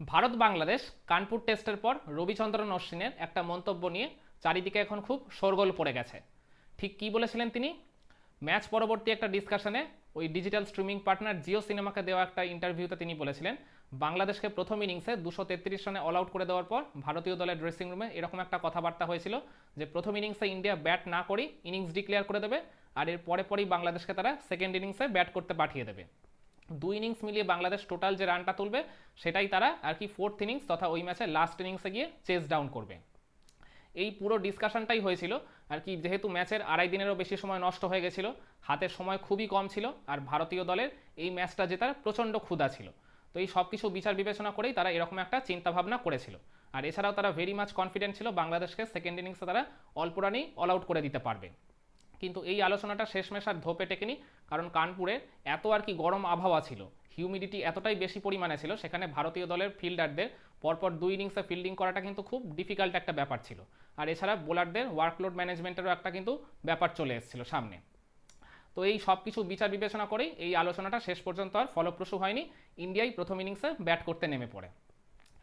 ভারত বাংলাদেশ কানপুর টেস্টের পর রবিচন্দ্রন অশ্বিনের একটা মন্তব্য নিয়ে চারিদিকে এখন খুব শোরগোল পড়ে গেছে। ঠিক কি বলেছিলেন তিনি? ম্যাচ পরবর্তী একটা ডিসকাশনে ওই ডিজিটাল স্ট্রিমিং পার্টনার জিও সিনেমাকে দেওয়া একটা ইন্টারভিউতে তিনি বলেছিলেন, বাংলাদেশকে প্রথম ইনিংসে দুশো তেত্রিশ রানে অল আউট করে দেওয়ার পর ভারতীয় দলের ড্রেসিং রুমে এরকম একটা কথাবার্তা হয়েছিল যে প্রথম ইনিংসে ইন্ডিয়া ব্যাট না করেই ইনিংস ডিক্লেয়ার করে দেবে, আর এর পরে পরেই বাংলাদেশকে তারা সেকেন্ড ইনিংসে ব্যাট করতে পাঠিয়ে দেবে। দুই ইনিংস মিলিয়ে বাংলাদেশ টোটাল যে রানটা তুলবে, সেটাই তারা আর কি ফোর্থ ইনিংস তথা ওই ম্যাচে লাস্ট ইনিংসে গিয়ে চেস ডাউন করবে। এই পুরো ডিসকাশনটাই হয়েছিল। আর কি যেহেতু ম্যাচের আড়াই দিনেরও বেশি সময় নষ্ট হয়ে গেছিল, হাতের সময় খুবই কম ছিল, আর ভারতীয় দলের এই ম্যাচটা জেতার প্রচণ্ড ক্ষুধা ছিল। তো এই সব কিছু বিচার বিবেচনা করেই তারা এরকম একটা চিন্তাভাবনা করেছিল। আর এছাড়াও তারা ভেরি মাচ কনফিডেন্ট ছিল বাংলাদেশকে সেকেন্ড ইনিংসে তারা অল্প রানেই অল আউট করে দিতে পারবে। কিন্তু এই আলোচনাটা শেষমেশ আর ধোপে টেকেনি, কারণ কানপুরে এত আর কি গরম আবহাওয়া ছিল, হিউমিডিটি এতটাই বেশি পরিমাণে ছিল, সেখানে ভারতীয় দলের ফিল্ডারদের পরপর দুই ইনিংসে ফিল্ডিং করাটা কিন্তু খুব ডিফিকাল্ট একটা ব্যাপার ছিল। আর এছাড়া বোলারদের ওয়ার্কলোড ম্যানেজমেন্টেরও একটা কিন্তু ব্যাপার চলে এসেছিল সামনে। তো এই সব কিছু বিচার বিবেচনা করেই এই আলোচনাটা শেষ পর্যন্ত আর ফলপ্রসূ হয়নি, ইন্ডিয়াই প্রথম ইনিংসে ব্যাট করতে নেমে পড়ে।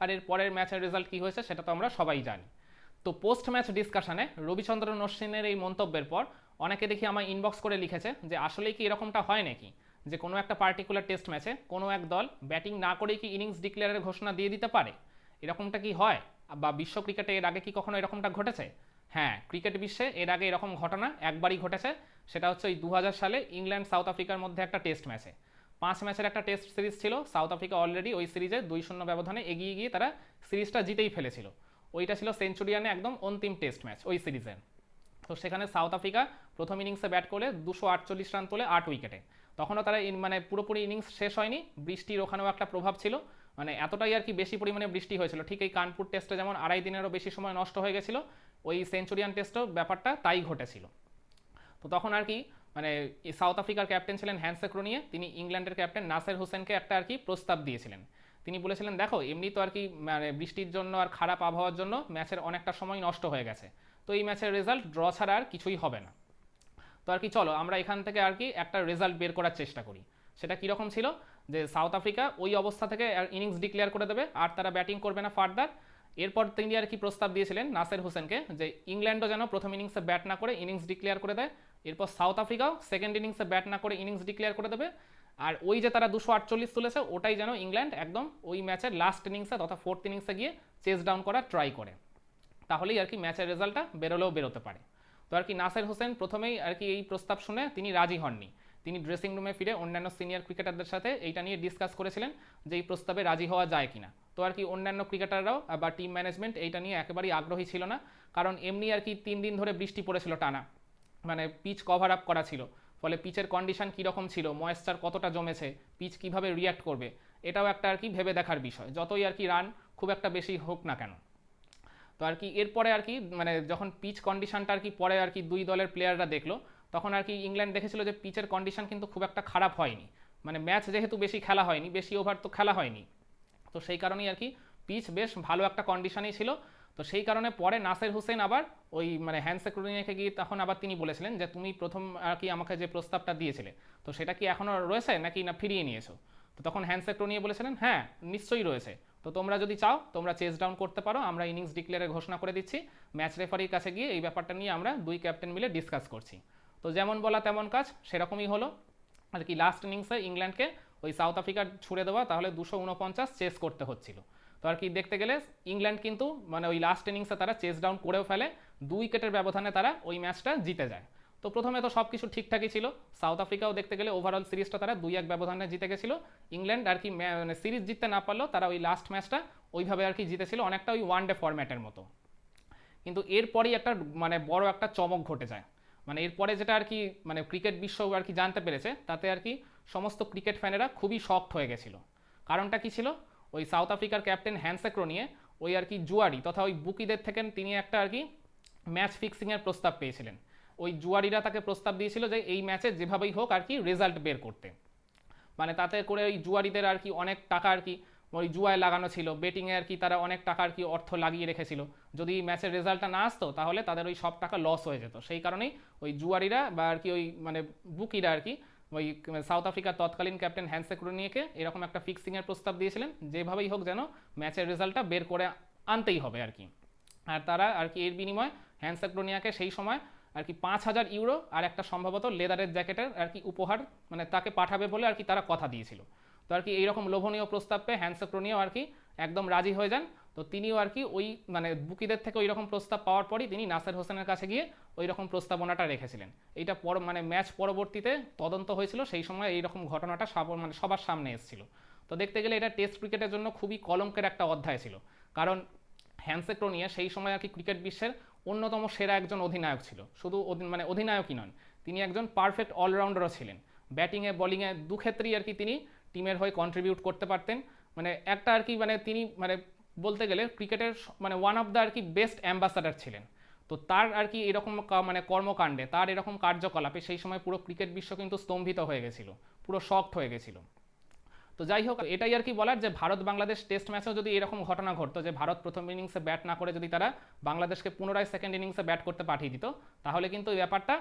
আর এর পরের ম্যাচের রেজাল্ট কী হয়েছে সেটা তো আমরা সবাই জানি। তো পোস্ট ম্যাচ ডিসকাশনে রবিচন্দ্রন অশ্বিনের এই মন্তব্যের পর অনেকে দেখি আমার ইনবক্স করে লিখেছে যে, আসলেই কি এরকমটা হয় নাকি? যে, কোনো একটা পার্টিকুলার টেস্ট ম্যাচে কোনো এক দল ব্যাটিং না করেই কি ইনিংস ডিক্লেয়ারের ঘোষণা দিয়ে দিতে পারে? এরকমটা কি হয়? বা বিশ্ব ক্রিকেটে এর আগে কি কখনো এরকমটা ঘটেছে? হ্যাঁ ক্রিকেট বিশ্বে এর আগে এরকম ঘটনা একবারই ঘটেছে। সেটা হচ্ছে ওই দু হাজার সালে ইংল্যান্ড সাউথ আফ্রিকার মধ্যে একটা টেস্ট ম্যাচে পাঁচ ম্যাচের একটা টেস্ট সিরিজ ছিল। সাউথ আফ্রিকা অলরেডি ওই সিরিজে দুই শূন্য ব্যবধানে এগিয়ে গিয়ে তারা সিরিজটা জিতেই ফেলেছিল। ওইটা ছিল সেঞ্চুরিয়ানে একদম অন্তিম টেস্ট ম্যাচ ওই সিরিজে তো সেখানে সাউথ আফ্রিকা প্রথম ইনিংসে ব্যাট করলে দুশো আটচল্লিশ রান তোলে আট উইকেটে তখনও তারা মানে পুরোপুরি ইনিংস শেষ হয়নি, বৃষ্টির ওখানেও একটা প্রভাব ছিল। মানে এতটাই আর কি বেশি পরিমাণে বৃষ্টি হয়েছিল। ঠিক এই কানপুর টেস্টে যেমন আড়াই দিনেরও বেশি সময় নষ্ট হয়ে গেছিল, ওই সেঞ্চুরিয়ান টেস্টেও ব্যাপারটা তাই ঘটেছিল। তো তখন আর কি মানে সাউথ আফ্রিকার ক্যাপ্টেন ছিলেন হ্যান্সে ক্রোনিয়ে তিনি ইংল্যান্ডের ক্যাপ্টেন নাসের হোসেনকে একটা আর কি প্রস্তাব দিয়েছিলেন। তিনি বলেছিলেন, দেখো, এমনি তো আর কি মানে বৃষ্টির জন্য আর খারাপ আবহাওয়ার জন্য ম্যাচের অনেকটা সময় নষ্ট হয়ে গেছে। তো এই ম্যাচের রেজাল্ট ড্র ছাড়া আর কিছুই হবে না। তো আর কি, চলো, আমরা এখান থেকে আর কি একটা রেজাল্ট বের করার চেষ্টা করি। সেটা কীরকম ছিল? যে সাউথ আফ্রিকা ওই অবস্থা থেকে ইনিংস ডিক্লেয়ার করে দেবে, আর তারা ব্যাটিং করবে না ফার্দার এরপর তিনি আর কি প্রস্তাব দিয়েছিলেন নাসের হোসেনকে যে ইংল্যান্ডও যেন প্রথম ইনিংসে ব্যাট না করে ইনিংস ডিক্লেয়ার করে দেয়। এরপর সাউথ আফ্রিকাও সেকেন্ড ইনিংসে ব্যাট না করে ইনিংস ডিক্লেয়ার করে দেবে। আর ওই যে তারা দুশো আটচল্লিশ তুলেছে, ওটাই যেন ইংল্যান্ড একদম ওই ম্যাচের লাস্ট ইনিংসে তথা ফোর্থ ইনিংসে গিয়ে চেস ডাউন করার ট্রাই করে। তাহলেই আর কি ম্যাচের রেজাল্টটা বেরোলেও বেরোতে পারে। তো আর কি নাসের হোসেন প্রথমেই আর কি এই প্রস্তাব শুনে তিনি রাজি হননি। তিনি ড্রেসিং রুমে ফিরে অন্যান্য সিনিয়র ক্রিকেটারদের সাথে এইটা নিয়ে ডিসকাস করেছিলেন যে এই প্রস্তাবে রাজি হওয়া যায় কিনা। তো আর কি অন্যান্য ক্রিকেটাররাও বা টিম ম্যানেজমেন্ট এইটা নিয়ে একেবারেই আগ্রহী ছিল না। কারণ এমনি আর কি তিন দিন ধরে বৃষ্টি পড়েছিল টানা। মানে পিচ কভার আপ করা ছিল। ফলে পিচের কন্ডিশন কীরকম ছিল ময়েশ্চার কতটা জমেছে, পিচ কীভাবে রিয়াক্ট করবে, এটাও একটা আর কি ভেবে দেখার বিষয়। যতই আর কি রান খুব একটা বেশি হোক না কেন। তো আর কি এরপরে আর কি মানে যখন পিচ কন্ডিশনটা আর কি পরে আর কি দুই দলের প্লেয়াররা দেখল, তখন আর কি ইংল্যান্ড দেখেছিল যে পিচের কন্ডিশন কিন্তু খুব একটা খারাপ হয়নি। মানে ম্যাচ যেহেতু বেশি খেলা হয়নি, বেশি ওভার তো খেলা হয়নি। তো সেই কারণেই আর কি পিচ বেশ ভালো একটা কন্ডিশনেই ছিল। তো সেই কারণে পরে নাসের হোসেন আবার ওই মানে হ্যান্ডসেক্রোনিয়াকে গিয়ে তখন আবার তিনি বলেছিলেন যে, তুমি প্রথম আর কি আমাকে যে প্রস্তাবটা দিয়েছিলে, তো সেটা কি এখনও রয়েছে নাকি না ফিরিয়ে নিয়েছো? তো তখন হ্যান্ডসেক্রোনিয়া বলেছিলেন হ্যাঁ নিশ্চয়ই রয়েছে। তো তোমরা যদি চাও, তোমরা চেস ডাউন করতে পারো, আমরা ইনিংস ডিক্লেয়ারের ঘোষণা করে দিচ্ছি। ম্যাচ রেফারির কাছে গিয়ে এই ব্যাপারটা নিয়ে আমরা দুই ক্যাপ্টেন মিলে ডিসকাস করছি। তো যেমন বলা তেমন কাজ, সেরকমই হলো। আর কি লাস্ট ইনিংসে ইংল্যান্ডকে ওই সাউথ আফ্রিকার ছুড়ে দেওয়া, তাহলে দুশো উনপঞ্চাশ চেস করতে হচ্ছিল। তো আর কি দেখতে গেলে ইংল্যান্ড কিন্তু মানে ওই লাস্ট ইনিংসে তারা চেস ডাউন করেও ফেলে, দুই উইকেটের ব্যবধানে তারা ওই ম্যাচটা জিতে যায়। তো প্রথমে তো সব কিছু ঠিকঠাকই ছিল সাউথ আফ্রিকাও দেখতে গেলে ওভারঅল সিরিজটা তারা দুই এক ব্যবধানে জিতে গেছিল ইংল্যান্ড আর কি মানে সিরিজ জিততে না পারলেও তারা ওই লাস্ট ম্যাচটা ওইভাবে আর কি জিতেছিল, অনেকটা ওই ওয়ান ডে ফরম্যাটের মতো। কিন্তু এরপরেই একটা মানে বড় একটা চমক ঘটে যায়। মানে এরপরে যেটা আর কি মানে ক্রিকেট বিশ্ব আর কি জানতে পেরেছে, তাতে আর কি সমস্ত ক্রিকেট ফ্যানেরা খুবই শকড হয়ে গেছিল। কারণটা কি ছিল? ওই সাউথ আফ্রিকার ক্যাপ্টেন হ্যান্সেক্রো নিয়ে ওই আর কি জুয়ারি তথা ওই বুকিদের থেকে তিনি একটা আর কি ম্যাচ ফিক্সিংয়ের প্রস্তাব পেয়েছিলেন। ওই জুয়ারিরা তাকে প্রস্তাব দিয়েছিল যে এই ম্যাচে যেভাবেই হোক আর কি রেজাল্ট বের করতে। মানে তাতে করে ওই জুয়ারিদের আর কি অনেক টাকা আর কি ওই জুয়ায় লাগানো ছিল বেটিংয়ে আর কি তারা অনেক টাকা আর কি অর্থ লাগিয়ে রেখেছিল। যদি ম্যাচের রেজাল্টটা না আসতো তাহলে তাদের ওই সব টাকা লস হয়ে যেত। সেই কারণেই ওই জুয়ারিরা বা আর কি ওই মানে বুকিরা আর কি ওই সাউথ আফ্রিকার তৎকালীন ক্যাপ্টেন হ্যান্সে ক্রোনিয়াকে এরকম একটা ফিক্সিংয়ের প্রস্তাব দিয়েছিলেন, যেভাবেই হোক যেন ম্যাচের রেজাল্টটা বের করে আনতেই হবে আর কি। আর তারা আর কি এর বিনিময়ে হ্যান্সে ক্রোনিয়াকে সেই সময় আর কি পাঁচ হাজার ইউরো আর একটা সম্ভবত লেদারের জ্যাকেটের আর কি উপহার মানে তাকে পাঠাবে বলে আর কি তারা কথা দিয়েছিল। তো আর কি এইরকম লোভনীয় প্রস্তাব পেয়ে হ্যান্সে ক্রোনিয়াও আর কি একদম রাজি হয়ে যান। তো তিনিও আর কি ওই মানে বুকিদের থেকে ওই রকম প্রস্তাব পাওয়ার পরই তিনি নাসের হোসেনের কাছে গিয়ে ওই রকম প্রস্তাবনাটা রেখেছিলেন। এইটা পর মানে ম্যাচ পরবর্তীতে তদন্ত হয়েছিল, সেই সময় এই রকম ঘটনাটা মানে সবার সামনে এসেছিল। তো দেখতে গেলে এটা টেস্ট ক্রিকেটের জন্য খুবই কলঙ্কের একটা অধ্যায় ছিল। কারণ হ্যান্সে ক্রোনিয়া সেই সময় আর কি ক্রিকেট বিশ্বের অন্যতম সেরা একজন অধিনায়ক ছিল। শুধু মানে অধিনায়কই নন, তিনি একজন পারফেক্ট অলরাউন্ডারও ছিলেন। ব্যাটিংয়ে, বলিংয়ে দু ক্ষেত্রেই আর কি তিনি টিমের হয়ে কন্ট্রিবিউট করতে পারতেন। মানে একটা আর কি মানে তিনি মানে বলতে গেলে ক্রিকেটের মানে ওয়ান অফ দ্য আর কি বেস্ট অ্যাম্বাসাডার ছিলেন। তো তার আর কি এরকম মানে কর্মকাণ্ডে, তার এরকম কার্যকলাপে সেই সময় পুরো ক্রিকেট বিশ্ব কিন্তু স্তম্ভিত হয়ে গেছিল, পুরো শকড হয়ে গেছিল। তো যাই হোক, এটাই আর কি বলার যে ভারত বাংলাদেশ টেস্ট ম্যাচেও যদি এরকম ঘটনা ঘটতো যে ভারত প্রথম ইনিংসে ব্যাট না করে যদি তারা বাংলাদেশকে পুনরায় সেকেন্ড ইনিংসে ব্যাট করতে পাঠিয়ে দিত, তাহলে কিন্তু এই ব্যাপারটা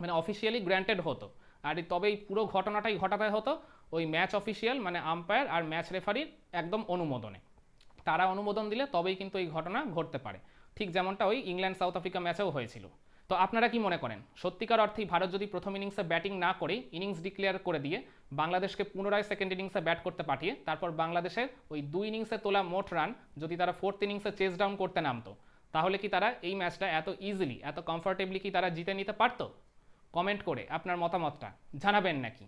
মানে অফিসিয়ালি গ্র্যান্টেড হতো। আর তবে এই পুরো ঘটনাটাই ঘটাতে হতো, ওই ম্যাচ অফিসিয়াল মানে আম্পায়ার আর ম্যাচ রেফারির একদম অনুমোদনে। তারা অনুমোদন দিলে তবেই কিন্তু এই ঘটনা ঘটতে পারে। ঠিক যেমনটা ওই ইংল্যান্ড, সাউথ আফ্রিকা ম্যাচেও হয়েছিল। তো আপনারা কি মনে করেন? সত্যিকার অর্থেই ভারত যদি প্রথম ইনিংসে ব্যাটিং না করেই ইনিংস ডিক্লেয়ার করে দিয়ে বাংলাদেশকে পুনরায় সেকেন্ড ইনিংসে ব্যাট করতে পাঠিয়ে তারপর বাংলাদেশের ওই দুই ইনিংসে তোলা মোট রান যদি তারা ফোর্থ ইনিংসে চেস ডাউন করতে নামতো, তাহলে কি তারা এই ম্যাচটা এত ইজিলি এত কমফর্টেবলি কি তারা জিতে নিতে পারতো? কমেন্ট করে আপনার মতামতটা জানাবেন নাকি?